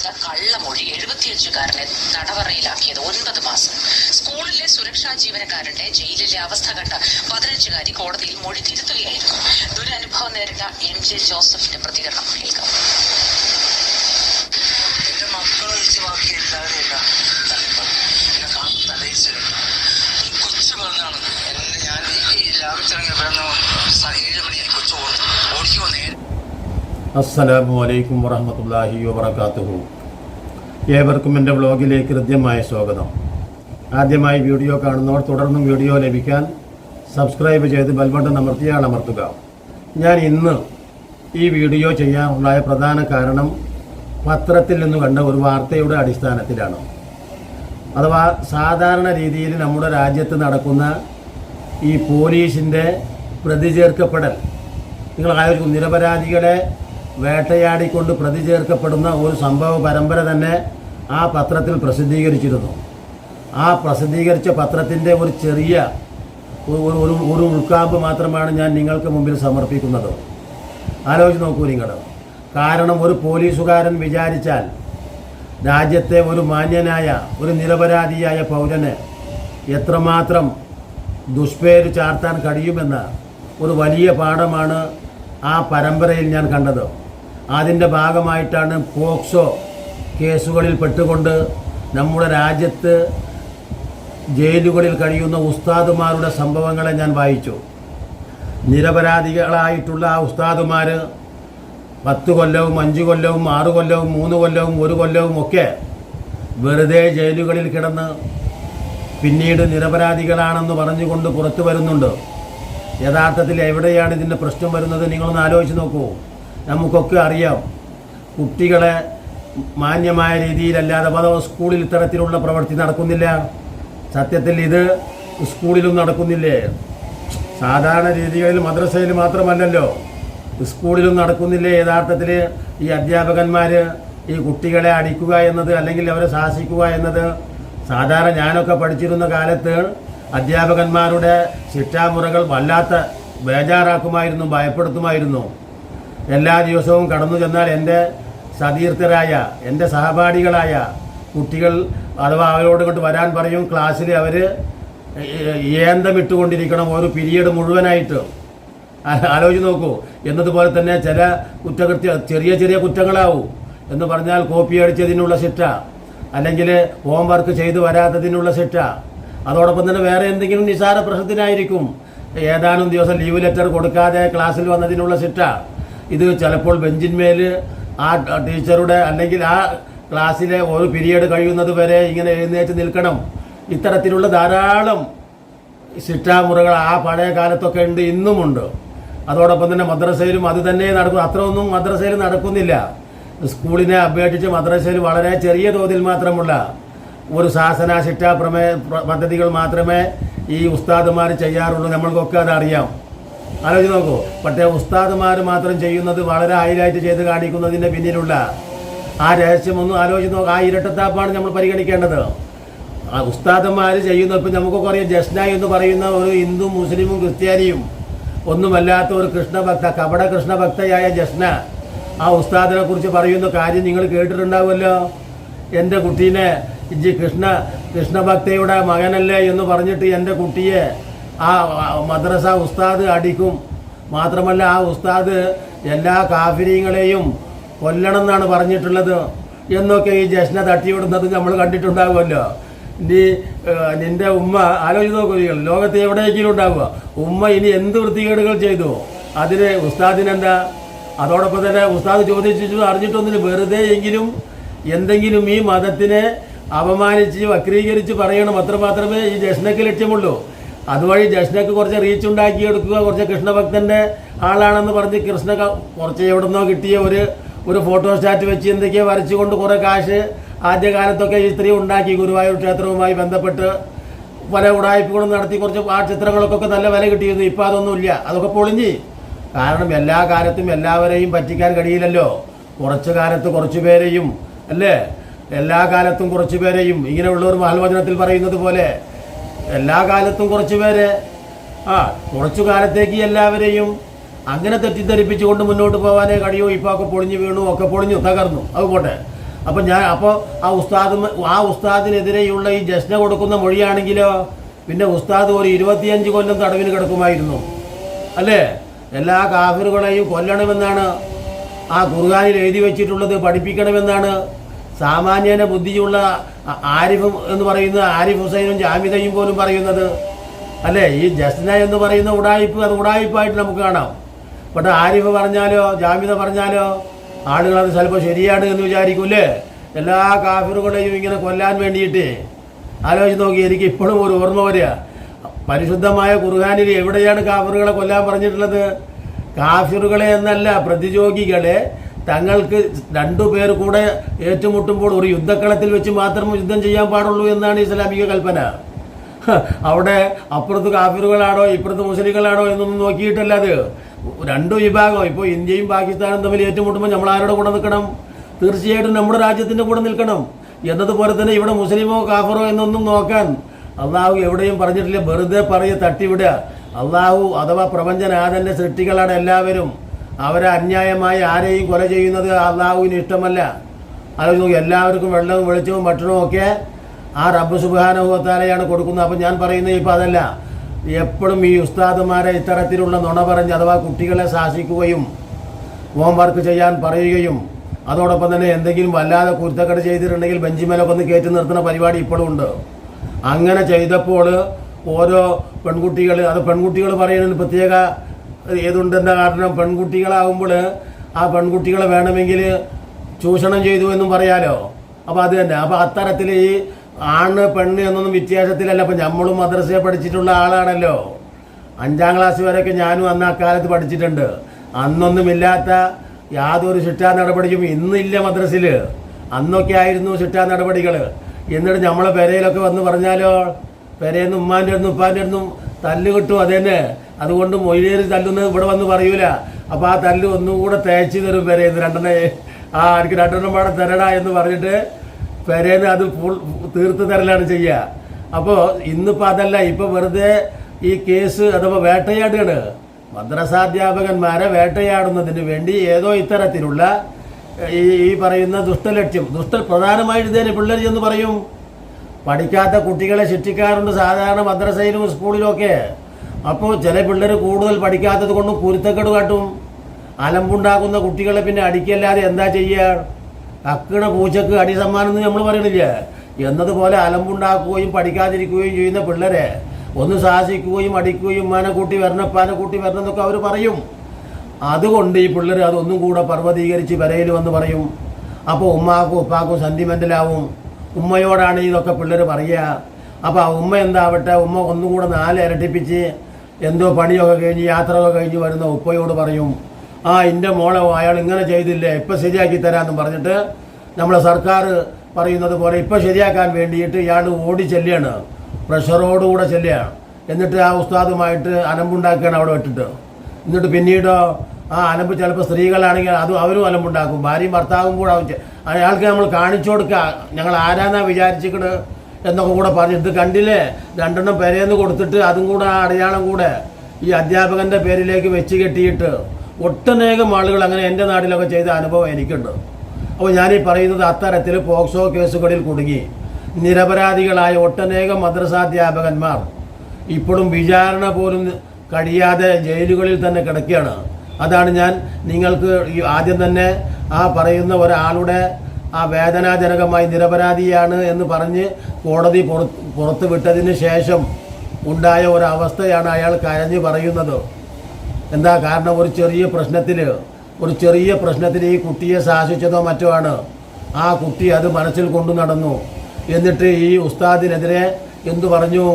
കള്ളമൊഴി എഴുപത്തിയഞ്ചുകാരനെ തടവറയിലാക്കിയത് ഒൻപത് മാസം. സ്കൂളിലെ സുരക്ഷാ ജീവനക്കാരന്റെ ജയിലിലെ അവസ്ഥ കണ്ട പതിനഞ്ചുകാരി കോടതിയിൽ മൊഴി തിരുത്തുകയായിരുന്നു. ദുരനുഭവം നേരിട്ട എം ജെ ജോസഫിന്റെ പ്രതികരണം കേൾക്കാം. അസ്സലാമു അലൈക്കും വറഹമത്തല്ലാഹി വബർക്കാത്തുഹു ഏവർക്കും എന്റെ വ്ളോഗിലേക്ക് ഹൃദ്യമായ സ്വാഗതം. ആദ്യമായി വീഡിയോ കാണുന്നവർ തുടർന്നും വീഡിയോ ലഭിക്കാൻ സബ്സ്ക്രൈബ് ചെയ്ത് ബെൽബട്ടൺ അമർത്തിയാൽ അമർത്തുക. ഞാൻ ഇന്ന് ഈ വീഡിയോ ചെയ്യാനുള്ള പ്രധാന കാരണം പത്രത്തിൽ നിന്ന് കണ്ട ഒരു വാർത്തയുടെ അടിസ്ഥാനത്തിലാണ്. അഥവാ സാധാരണ രീതിയിൽ നമ്മുടെ രാജ്യത്ത് നടക്കുന്ന ഈ പോലീസിന്റെ പ്രതിചേർക്കപ്പെടൽ. നിങ്ങൾ ആയിരിക്കും നിരപരാധികളെ വേട്ടയാടിക്കൊണ്ട് പ്രതി ചേർക്കപ്പെടുന്ന ഒരു സംഭവ പരമ്പര തന്നെ ആ പത്രത്തിൽ പ്രസിദ്ധീകരിച്ചിരുന്നു. ആ പ്രസിദ്ധീകരിച്ച പത്രത്തിന്റെ ഒരു ചെറിയ ഒരു ഒരു ഉൾക്കാമ്പ് മാത്രമാണ് ഞാൻ നിങ്ങൾക്ക് മുമ്പിൽ സമർപ്പിക്കുന്നത്. ആലോചിച്ച് നോക്കൂ നിങ്ങൾ കാരണം ഒരു പോലീസുകാരൻ വിചാരിച്ചാൽ രാജ്യത്തെ ഒരു മാന്യനായ ഒരു നിരപരാധിയായ പൗരന് എത്രമാത്രം ദുഷ്പേര് ചാർത്താൻ കഴിയുമെന്ന ഒരു വലിയ പാഠമാണ് ആ പരമ്പരയിൽ ഞാൻ കണ്ടത്. അതിന്റെ ഭാഗമായിട്ടാണ് പോക്സോ കേസുകളിൽ പെട്ടുകൊണ്ട് നമ്മുടെ രാജ്യത്ത് ജയിലുകളിൽ കഴിയുന്ന ഉസ്താദുമാരുടെ സംഭവങ്ങളെ ഞാൻ വായിച്ചു. നിരപരാധികളായിട്ടുള്ള ആ ഉസ്താദുമാർ പത്ത് കൊല്ലവും അഞ്ച് കൊല്ലവും ആറ് കൊല്ലവും മൂന്ന് കൊല്ലവും ഒരു കൊല്ലവും ഒക്കെ വെറുതെ ജയിലുകളിൽ കിടന്ന് പിന്നീട് നിരപരാധികളാണെന്ന് പറഞ്ഞുകൊണ്ട് പുറത്തു വരുന്നുണ്ട്. യഥാർത്ഥത്തിൽ എവിടെയാണ് ഇതിന്റെ പ്രശ്നം വരുന്നത് നിങ്ങളൊന്ന് ആലോചിച്ച് നോക്കൂ. നമുക്കൊക്കെ അറിയാം. കുട്ടികളെ മാന്യമായ രീതിയിലല്ലാതെ അതോ സ്കൂളിൽ ഇത്തരത്തിലുള്ള പ്രവൃത്തി നടക്കുന്നില്ല. സത്യത്തിൽ ഇത് സ്കൂളിലും നടക്കുന്നില്ലേ? സാധാരണ രീതികളിൽ മദ്രസയിൽ മാത്രമല്ലല്ലോ. സ്കൂളിലും നടക്കുന്നില്ലേ? യഥാർത്ഥത്തിൽ ഈ അധ്യാപകന്മാർ ഈ കുട്ടികളെ അടിക്കുക എന്നത് അല്ലെങ്കിൽ അവരെ ശാസിക്കുക എന്നത്? സാധാരണ ഞാനൊക്കെ പഠിച്ചിരുന്ന കാലത്ത് അധ്യാപകന്മാരുടെ ശിക്ഷാമുറകൾ വല്ലാത്ത ബേജാറാക്കുമായിരുന്നു ഭയപ്പെടുത്തുമായിരുന്നു. എല്ലാ ദിവസവും കടന്നു ചെന്നാൽ എന്റെ സതീർത്ഥരായ എന്റെ സഹപാഠികളായ കുട്ടികൾ അഥവാ അവരോട് കൊണ്ട് വരാൻ പറയും ക്ലാസ്സിൽ അവർ ഏന്തമിട്ടുകൊണ്ടിരിക്കണം ഒരു പിരീഡ് മുഴുവനായിട്ട്. ആലോചിച്ച് നോക്കൂ. എന്നതുപോലെ തന്നെ ചില കുറ്റകൃത്യ ചെറിയ ചെറിയ കുറ്റങ്ങളാവും എന്ന് പറഞ്ഞാൽ കോപ്പി അടിച്ചതിനുള്ള ശിക്ഷ അല്ലെങ്കിൽ ഹോംവർക്ക് ചെയ്തു വരാത്തതിനുള്ള ശിക്ഷ അതോടൊപ്പം തന്നെ വേറെ എന്തെങ്കിലും നിസാര പ്രശ്നത്തിനായിരിക്കും ഏതാനും ദിവസം ലീവ് ലെറ്റർ കൊടുക്കാതെ ക്ലാസ്സിൽ വന്നതിനുള്ള ശിക്ഷ. ഇത് ചിലപ്പോൾ ബെഞ്ചിന്മേൽ ആ ടീച്ചറുടെ അല്ലെങ്കിൽ ആ ക്ലാസ്സിലെ ഒരു പീരീഡ് കഴിയുന്നത് വരെ ഇങ്ങനെ എഴുന്നേറ്റ് നിൽക്കണം. ഇത്തരത്തിലുള്ള ധാരാളം ശിക്ഷാമുറകൾ ആ പഴയ കാലത്തൊക്കെ ഉണ്ട് ഇന്നുമുണ്ട്. അതോടൊപ്പം തന്നെ മദ്രസയിലും അത് തന്നെ നടക്കും. അത്രയൊന്നും മദ്രസയിൽ നടക്കുന്നില്ല. സ്കൂളിനെ അപേക്ഷിച്ച് മദ്രസയിൽ വളരെ ചെറിയ തോതിൽ മാത്രമുള്ള ഒരു ശാസന ശിക്ഷാ പ്രമേ പദ്ധതികൾ മാത്രമേ ഈ ഉസ്താദുമാർ ചെയ്യാറുള്ളൂ. നമ്മൾക്കൊക്കെ അറിയാം ആലോചിച്ച് നോക്കൂ. പക്ഷേ ഉസ്താദുമാർ മാത്രം ചെയ്യുന്നത് വളരെ ഹൈലൈറ്റ് ചെയ്ത് കാണിക്കുന്നതിന്റെ പിന്നിലുള്ള ആ രഹസ്യമൊന്നും ആലോചിച്ച് നോക്കുക ആ ഇരട്ടത്താപ്പാണ് നമ്മൾ പരിഗണിക്കേണ്ടത്. ആ ഉസ്താദന്മാർ ചെയ്യുന്ന ഇപ്പം നമുക്കൊക്കെ അറിയാം. ജസ്ന എന്ന് പറയുന്ന ഒരു ഹിന്ദു മുസ്ലിമും ക്രിസ്ത്യാനിയും ഒന്നുമല്ലാത്ത ഒരു കൃഷ്ണഭക്ത കപട കൃഷ്ണഭക്തയായ ജസ്ന ആ ഉസ്താദിനെ കുറിച്ച് പറയുന്ന കാര്യം നിങ്ങൾ കേട്ടിട്ടുണ്ടാവുമല്ലോ? എന്റെ കുട്ടീനെ ഇജ്ജി കൃഷ്ണ കൃഷ്ണഭക്തയുടെ മകനല്ലേ എന്ന് പറഞ്ഞിട്ട് എന്റെ കുട്ടിയെ ആ മദ്രസ ഉസ്താദ് അടിക്കും. മാത്രമല്ല ആ ഉസ്താദ് എല്ലാ കാഫിര്യങ്ങളെയും കൊല്ലണം എന്നാണ് പറഞ്ഞിട്ടുള്ളത്. എന്നൊക്കെ ഈ ജഷ്ന തട്ടിവിടുന്നത് നമ്മൾ കണ്ടിട്ടുണ്ടാകുമല്ലോ നീ നിന്റെ ഉമ്മ ആലോചിച്ച് നോക്കുക ലോകത്ത് എവിടെയെങ്കിലും ഉണ്ടാവുക. ഉമ്മ ഇനി എന്ത് വൃത്തികേടുകൾ ചെയ്തു? അതിന് ഉസ്താദിനെന്താ? അതോടൊപ്പം തന്നെ ഉസ്താദ് ചോദിച്ചു അറിഞ്ഞിട്ടൊന്നില്ല വെറുതെ എങ്കിലും എന്തെങ്കിലും ഈ മതത്തിനെ അപമാനിച്ച് വക്രീകരിച്ച് പറയണം. അത്ര മാത്രമേ ഈ ജഷ്നക്ക് ലക്ഷ്യമുള്ളൂ. അതുവഴി ജഷ്നക്ക് കുറച്ച് റീച്ച് ഉണ്ടാക്കിയെടുക്കുക. കുറച്ച് കൃഷ്ണഭക്തന്റെ ആളാണെന്ന് പറഞ്ഞ് കൃഷ്ണ കുറച്ച് എവിടുന്നോ കിട്ടിയ ഒരു ഒരു ഫോട്ടോ സ്റ്റാറ്റ് വെച്ച് എന്തൊക്കെയോ വരച്ചുകൊണ്ട് കുറേ കാശ് ആദ്യകാലത്തൊക്കെ ഈ സ്ത്രീ ഉണ്ടാക്കി ഗുരുവായൂർ ക്ഷേത്രവുമായി ബന്ധപ്പെട്ട് പല ഉടായ്പകളും നടത്തി കുറച്ച് ആ ചിത്രങ്ങൾക്കൊക്കെ നല്ല വില കിട്ടിയിരുന്നു. ഇപ്പം അതൊന്നുമില്ല. അതൊക്കെ പൊളിഞ്ഞ്. കാരണം എല്ലാ കാലത്തും എല്ലാവരെയും പറ്റിക്കാൻ കഴിയില്ലല്ലോ. കുറച്ച് കാലത്ത് കുറച്ച് പേരെയും അല്ലേ? എല്ലാ കാലത്തും കുറച്ച് പേരെയും ഇങ്ങനെയുള്ളവർ മഹൽവചനത്തിൽ പറയുന്നത് പോലെ എല്ലാ കാലത്തും കുറച്ചു പേരെ ആ കുറച്ചു കാലത്തേക്ക് എല്ലാവരെയും അങ്ങനെ തെറ്റിദ്ധരിപ്പിച്ചുകൊണ്ട് മുന്നോട്ട് പോകാനേ കഴിയൂ ഇപ്പോൾ ഒക്കെ പൊളിഞ്ഞു വീണു ഒക്കെ പൊളിഞ്ഞു തകർന്നു. അത് പോട്ടെ. അപ്പം ഞാൻ അപ്പോൾ ആ ഉസ്താദ് ആ ഉസ്താദിനെതിരെയുള്ള ഈ ജസ്ന കൊടുക്കുന്ന മൊഴിയാണെങ്കിലോ പിന്നെ ഉസ്താദ് ഒരു ഇരുപത്തിയഞ്ച് കൊല്ലം തടവിന് കിടക്കുമായിരുന്നു. അല്ലേ? എല്ലാ കാഫിറുകളെയും കൊല്ലണമെന്നാണ് ആ ഖുർആാനിൽ എഴുതി വെച്ചിട്ടുള്ളത് പഠിപ്പിക്കണമെന്നാണ് സാമാന്യന ബുദ്ധിയുള്ള ആരിഫും എന്ന് പറയുന്ന ആരിഫ് ഹുസൈനും ജാമിതയും പോലും പറയുന്നത് അല്ലേ? ഈ ജസ്ന എന്ന് പറയുന്ന ഉടായിപ്പ് അത് ഉടായിപ്പായിട്ട് നമുക്ക് കാണാം. പക്ഷെ ആരിഫ് പറഞ്ഞാലോ ജാമിത പറഞ്ഞാലോ ആളുകൾ അത് ചിലപ്പോൾ ശരിയാണ് എന്ന് വിചാരിക്കൂലേ എല്ലാ കാഫിറുകളെയും ഇങ്ങനെ കൊല്ലാൻ വേണ്ടിയിട്ട്. ആലോചിച്ച് നോക്കി എനിക്ക് ഇപ്പോഴും ഒരു ഓർമ്മ വരിക. പരിശുദ്ധമായ ഖുർഹാനിൽ എവിടെയാണ് കാഫിറുകളെ കൊല്ലാൻ പറഞ്ഞിട്ടുള്ളത്? കാഫിറുകളെ എന്നല്ല പ്രതിയോഗികളെ തങ്ങൾക്ക് രണ്ടു പേർ കൂടെ ഏറ്റുമുട്ടുമ്പോൾ ഒരു യുദ്ധക്കളത്തിൽ വെച്ച് മാത്രം യുദ്ധം ചെയ്യാൻ പാടുള്ളൂ എന്നാണ് ഇസ്ലാമിക കൽപ്പന. അവിടെ അപ്പുറത്ത് കാഫിറുകളാണോ ഇപ്പുറത്ത് മുസ്ലിങ്ങളാണോ എന്നൊന്നും നോക്കിയിട്ടല്ല അത്. രണ്ടു വിഭാഗം ഇപ്പോൾ ഇന്ത്യയും പാകിസ്ഥാനും തമ്മിൽ ഏറ്റുമുട്ടുമ്പോൾ നമ്മൾ ആരുടെ കൂടെ നിൽക്കണം? തീർച്ചയായിട്ടും നമ്മുടെ രാജ്യത്തിന്റെ കൂടെ നിൽക്കണം. എന്നതുപോലെ തന്നെ ഇവിടെ മുസ്ലിമോ കാഫറോ എന്നൊന്നും നോക്കാൻ അള്ളാഹു എവിടെയും പറഞ്ഞിട്ടില്ല. വെറുതെ പറയ തട്ടിവിടുക. അള്ളാഹു അഥവാ പ്രപഞ്ചനാഥന്റെ സൃഷ്ടികളാണ് എല്ലാവരും. അവരെ അന്യായമായി ആരെയും കൊല ചെയ്യുന്നത് അള്ളാഹുവിന് ഇഷ്ടമല്ല. നോക്കി എല്ലാവർക്കും വെള്ളവും വെളിച്ചവും ഭക്ഷണവും ഒക്കെ ആ റബ്ബ് സുബാനുഭവത്താലെയാണ് കൊടുക്കുന്നത്. അപ്പം ഞാൻ പറയുന്നത് ഇപ്പം അതല്ല. എപ്പോഴും ഈ ഉസ്താദുമാരെ ഇത്തരത്തിലുള്ള നുണ പറഞ്ഞ് അഥവാ കുട്ടികളെ ശാസിക്കുകയും ഹോംവർക്ക് ചെയ്യാൻ പറയുകയും അതോടൊപ്പം തന്നെ എന്തെങ്കിലും വല്ലാതെ കുരുത്തക്കട ചെയ്തിട്ടുണ്ടെങ്കിൽ ബെഞ്ചിമേലൊക്കെ ഒന്ന് കയറ്റി നിർത്തുന്ന പരിപാടി ഇപ്പോഴും ഉണ്ട്. അങ്ങനെ ചെയ്തപ്പോൾ ഓരോ പെൺകുട്ടികൾ അത് പെൺകുട്ടികൾ പറയുന്നതിന് പ്രത്യേക ഏതുണ്ടെന്ന കാരണം? പെൺകുട്ടികളാകുമ്പോൾ ആ പെൺകുട്ടികളെ വേണമെങ്കിൽ ചൂഷണം ചെയ്തു എന്നും പറയാലോ? അപ്പോൾ അത് തന്നെ. അപ്പോൾ അത്തരത്തിൽ ഈ ആണ് പെണ്ണ് എന്നൊന്നും വ്യത്യാസത്തിലല്ല. അപ്പം നമ്മളും മദ്രസയെ പഠിച്ചിട്ടുള്ള ആളാണല്ലോ. അഞ്ചാം ക്ലാസ് വരെയൊക്കെ ഞാനും അന്ന് അക്കാലത്ത് പഠിച്ചിട്ടുണ്ട്. അന്നൊന്നുമില്ലാത്ത യാതൊരു ശിക്ഷാ നടപടിയും ഇന്നില്ല മദ്രസിൽ അന്നൊക്കെ ആയിരുന്നു ശിക്ഷാ നടപടികൾ എന്നിട്ട് നമ്മളെ പെരയിലൊക്കെ വന്ന് പറഞ്ഞാലോ? പെരയെന്ന് ഉമ്മാന്റെ അടുത്തും ഉപ്പാന്റെ അടുത്തും തല്ല് കിട്ടും അതന്നെ. അതുകൊണ്ട് മൊയിലേറി തല്ലുന്നത് ഇവിടെ വന്ന് പറയൂല. അപ്പോൾ ആ തല്ല് ഒന്നും കൂടെ തേച്ച് തരും പെരയെന്ന് രണ്ടെണ്ണേ ആ എനിക്ക് രണ്ടെണ്ണം പാടെ തരടാ എന്ന് പറഞ്ഞിട്ട് പെരേന്ന് അത് ഫുൾ തീർത്ത് തരലാണ് ചെയ്യുക അപ്പോൾ ഇന്നിപ്പോൾ അതല്ല ഇപ്പോൾ വെറുതെ ഈ കേസ് അഥവാ വേട്ടയാടുകയാണ്. മദ്രസാധ്യാപകന്മാരെ വേട്ടയാടുന്നതിന് വേണ്ടി ഏതോ ഇത്തരത്തിലുള്ള ഈ ഈ പറയുന്ന ദുഷ്ടലക്ഷ്യം. ദുഷ്ട പ്രധാനമായിട്ട് ഇതേ പിള്ളേർ എന്ന് പറയും. പഠിക്കാത്ത കുട്ടികളെ ശിക്ഷിക്കാറുണ്ട് സാധാരണ മദ്രസയിലും സ്കൂളിലും ഒക്കെ. അപ്പോൾ ചില പിള്ളേർ കൂടുതൽ പഠിക്കാത്തത് കൊണ്ടും കുരുത്തക്കേട് കാട്ടും. അലമ്പുണ്ടാക്കുന്ന കുട്ടികളെ പിന്നെ അടിക്കല്ലാതെ എന്താ ചെയ്യുക അക്കണ പൂച്ചക്ക് അടി സമ്മാനം എന്ന് നമ്മൾ പറയണില്ല? എന്നതുപോലെ അലമ്പുണ്ടാക്കുകയും പഠിക്കാതിരിക്കുകയും ചെയ്യുന്ന പിള്ളേരെ ഒന്ന് സാഹസിക്കുകയും അടിക്കുകയും മാനെ കൂട്ടി വരണം പാനെ കൂട്ടി വരണം എന്നൊക്കെ അവർ പറയും. അതുകൊണ്ട് ഈ പിള്ളേർ അതൊന്നും കൂടെ പർവതീകരിച്ച് വരയിൽ വന്ന് പറയും. അപ്പോൾ ഉമ്മാക്കും ഉപ്പാക്കും സെന്റിമെന്റലാവും ഉമ്മയോടാണ് ഇതൊക്കെ പിള്ളേർ പറയുക. അപ്പോൾ ആ ഉമ്മ എന്താവട്ടെ ഉമ്മ ഒന്നും കൂടെ നാല് ഇരട്ടിപ്പിച്ച് എന്തോ പണിയൊക്കെ കഴിഞ്ഞ് യാത്രയൊക്കെ കഴിഞ്ഞ് വരുന്ന ഉപ്പയോട് പറയും ആ എന്റെ മോളെ അയാൾ ഇങ്ങനെ ചെയ്തില്ലേ ഇപ്പം ശരിയാക്കി തരാമെന്ന് പറഞ്ഞിട്ട് നമ്മളെ സർക്കാർ പറയുന്നത് പോലെ ഇപ്പം ശരിയാക്കാൻ വേണ്ടിയിട്ട് ഇയാൾ ഓടി ചെല്ലുകയാണ്. പ്രഷറോടുകൂടെ ചെല്ലുകയാണ്. എന്നിട്ട് ആ ഉസ്താദുമായിട്ട് അനമ്പുണ്ടാക്കുകയാണ് അവിടെ വിട്ടിട്ട് എന്നിട്ട് പിന്നീടോ ആ അലമ്പ് ചിലപ്പോൾ സ്ത്രീകളാണെങ്കിൽ അതും അവരും അലമ്പുണ്ടാക്കും. ഭാര്യയും ഭർത്താവും കൂടെ അയാൾക്ക് നമ്മൾ കാണിച്ചു കൊടുക്കുക. ഞങ്ങൾ ആരാന്നാ വിചാരിച്ചിക്കണ് എന്നൊക്കെ കൂടെ പറഞ്ഞു. ഇത് കണ്ടില്ലേ? രണ്ടെണ്ണം പെരേന്ന് കൊടുത്തിട്ട് അതും കൂടെ ആ അടയാളം കൂടെ ഈ അധ്യാപകന്റെ പേരിലേക്ക് വെച്ച് കെട്ടിയിട്ട് ഒട്ടനേകം ആളുകൾ അങ്ങനെ എന്റെ നാട്ടിലൊക്കെ ചെയ്ത അനുഭവം എനിക്കുണ്ട്. അപ്പോൾ ഞാനീ പറയുന്നത് അത്തരത്തിൽ പോക്സോ കേസുകളിൽ കുടുങ്ങി. നിരപരാധികളായ ഒട്ടനേകം മദ്രസാധ്യാപകന്മാർ ഇപ്പോഴും വിചാരണ പോലും കഴിയാതെ ജയിലുകളിൽ തന്നെ കിടക്കുകയാണ്. അതാണ് ഞാൻ നിങ്ങൾക്ക് ഈ ആദ്യം തന്നെ ആ പറയുന്ന ഒരാളുടെ ആ വേദനാജനകമായി നിരപരാധിയാണ് എന്ന് പറഞ്ഞ് കോടതി പുറത്ത് വിട്ടതിന് ശേഷം ഉണ്ടായ ഒരവസ്ഥയാണ് അയാൾ കരഞ്ഞ് പറയുന്നത്. എന്താ കാരണം? ഒരു ചെറിയ പ്രശ്നത്തിൽ ഒരു ചെറിയ പ്രശ്നത്തിൽ ഈ കുട്ടിയെ ശാസിച്ചതോ മറ്റോ ആണ്. ആ കുട്ടി അത് മനസ്സിൽ കൊണ്ടു നടന്നു. എന്നിട്ട് ഈ ഉസ്താദിനെതിരെ എന്തു പറഞ്ഞു?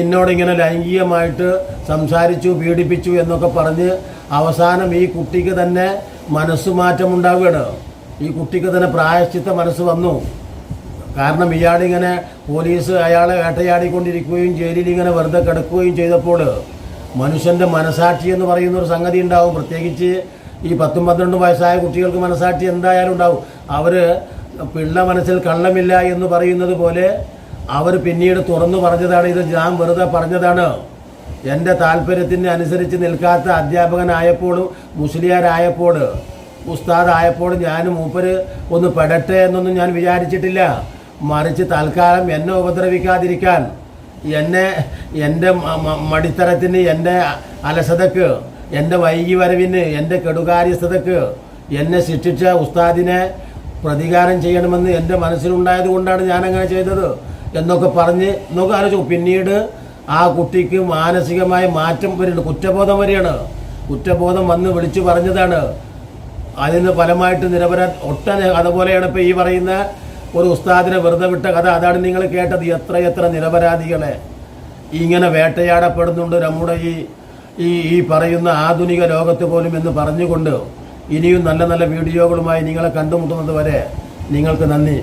എന്നോടിങ്ങനെ ലൈംഗികമായിട്ട് സംസാരിച്ചു പീഡിപ്പിച്ചു എന്നൊക്കെ പറഞ്ഞ് അവസാനം ഈ കുട്ടിക്ക് തന്നെ മനസ്സുമാറ്റം ഉണ്ടാവുകയാണ് ഈ കുട്ടിക്ക് തന്നെ പ്രായശ്ചിത്ത മനസ്സ് വന്നു. കാരണം ഇയാളിങ്ങനെ പോലീസ് അയാളെ വേട്ടയാടിക്കൊണ്ടിരിക്കുകയും ജയിലിൽ ഇങ്ങനെ വെറുതെ കിടക്കുകയും ചെയ്തപ്പോൾ മനുഷ്യന്റെ മനസാക്ഷി എന്ന് പറയുന്ന ഒരു സംഗതി ഉണ്ടാവും. പ്രത്യേകിച്ച് ഈ പത്തും പന്ത്രണ്ടും വയസ്സായ കുട്ടികൾക്ക് മനസാക്ഷി എന്തായാലും ഉണ്ടാവും. അവർ പിള്ള മനസ്സിൽ കള്ളമില്ല എന്ന് പറയുന്നത് പോലെ അവർ പിന്നീട് തുറന്നു പറഞ്ഞതാണ് ഇത് ഞാൻ വെറുതെ പറഞ്ഞതാണ്. എന്റെ താല്പര്യത്തിന് അനുസരിച്ച് നിൽക്കാത്ത അധ്യാപകനായപ്പോഴും മുസ്ലിയാരായപ്പോൾ ഉസ്താദ് ആയപ്പോൾ ഞാൻ മൂപ്പര് ഒന്ന് പെടട്ടെ എന്നൊന്നും ഞാൻ വിചാരിച്ചിട്ടില്ല. മറിച്ച് തൽക്കാലം എന്നെ ഉപദ്രവിക്കാതിരിക്കാൻ എന്നെ എന്റെ മടിത്തരത്തിന് എന്റെ അലസതക്ക് എന്റെ വൈകി വരവിന് എന്റെ കെടുകാര്യസ്ഥതക്ക് എന്നെ ശിക്ഷിച്ച ഉസ്താദിനെ പ്രതികാരം ചെയ്യണമെന്ന് എന്റെ മനസ്സിലുണ്ടായത് കൊണ്ടാണ് ഞാനങ്ങനെ ചെയ്തത് എന്നൊക്കെ പറഞ്ഞ് നോക്കാലോചിക്കും പിന്നീട് ആ കുട്ടിക്ക് മാനസികമായ മാറ്റം വരുന്നുണ്ട് കുറ്റബോധം വരികയാണ് കുറ്റബോധം വന്ന് വിളിച്ചു പറഞ്ഞതാണ്. അതിന് ഫലമായിട്ട് നിരപരാ ഒട്ടനെ അതുപോലെയാണ് ഇപ്പോൾ ഈ പറയുന്ന ഒരു ഉസ്താദിനെ വെറുതെ വിട്ട കഥ. അതാണ് നിങ്ങൾ കേട്ടത്. എത്ര എത്ര നിരപരാധികളെ ഇങ്ങനെ വേട്ടയാടപ്പെടുന്നുണ്ട് നമ്മുടെ ഈ ഈ ഈ പറയുന്ന ആധുനിക ലോകത്ത് പോലും എന്ന് പറഞ്ഞുകൊണ്ട് ഇനിയും നല്ല നല്ല വീഡിയോകളുമായി നിങ്ങളെ കണ്ടുമുട്ടുന്നത് വരെ നിങ്ങൾക്ക് നന്ദി.